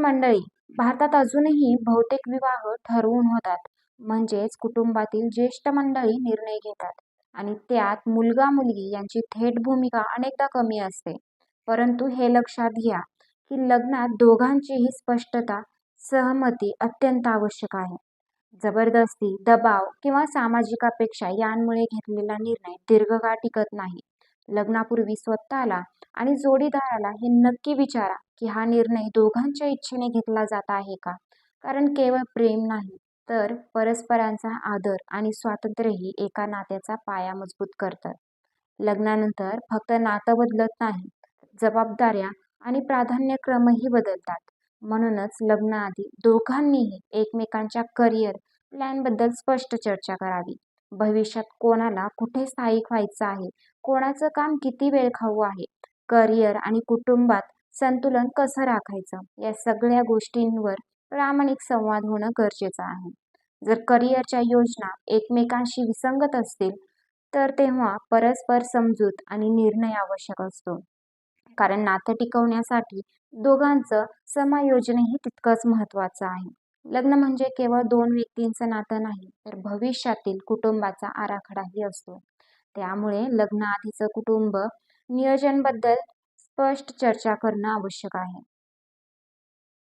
मंडळी भारतात अजूनही बहुतेक विवाह ठरवून होतात. म्हणजेच कुटुंबातील ज्येष्ठ मंडळी निर्णय घेतात आणि त्यात मुलगा मुलगी यांची थेट भूमिका अनेकदा कमी असते. परंतु हे लक्षात घ्या की लग्नात दोघांचीही स्पष्टता सहमती अत्यंत आवश्यक आहे. जबरदस्ती दबाव किंवा सामाजिक अपेक्षा यांमुळे घेतलेला निर्णय दीर्घकाळ टिकत नाही. लग्नापूर्वी स्वतःला आणि जोडीदाराला हे नक्की विचारा की हा निर्णय दोघांच्या इच्छेने घेतला जात आहे का? कारण केवळ प्रेम नाही तर परस्परांचा आदर आणि स्वातंत्र्यही एका नात्याचा पाया मजबूत करतात. लग्नानंतर फक्त नातं बदलत नाही जबाबदाऱ्या आणि प्राधान्यक्रमही बदलतात. म्हणूनच लग्नाआधी दोघांनीही एकमेकांच्या करिअर प्लॅनबद्दल स्पष्ट चर्चा करावी. भविष्यात कोणाला कुठे स्थायिक व्हायचं आहे कोणाचं काम किती वेळ खाऊ आहे करिअर आणि कुटुंबात संतुलन कसं राखायचं? या सगळ्या गोष्टींवर प्रामाणिक संवाद होणं गरजेचं आहे. जर करिअरच्या योजना एकमेकांशी विसंगत असतील तर तेव्हा परस्पर समजूत आणि निर्णय आवश्यक असतो. कारण नातं टिकवण्यासाठी दोघांचं समायोजनही तितकंच महत्त्वाचं आहे. लग्न म्हणजे केवळ दोन व्यक्तींचं नातं नाही तर भविष्यातील कुटुंबाचा आराखडाही असतो. त्यामुळे लग्नाआधीचं कुटुंब नियोजनबद्दल स्पष्ट चर्चा करणं आवश्यक आहे.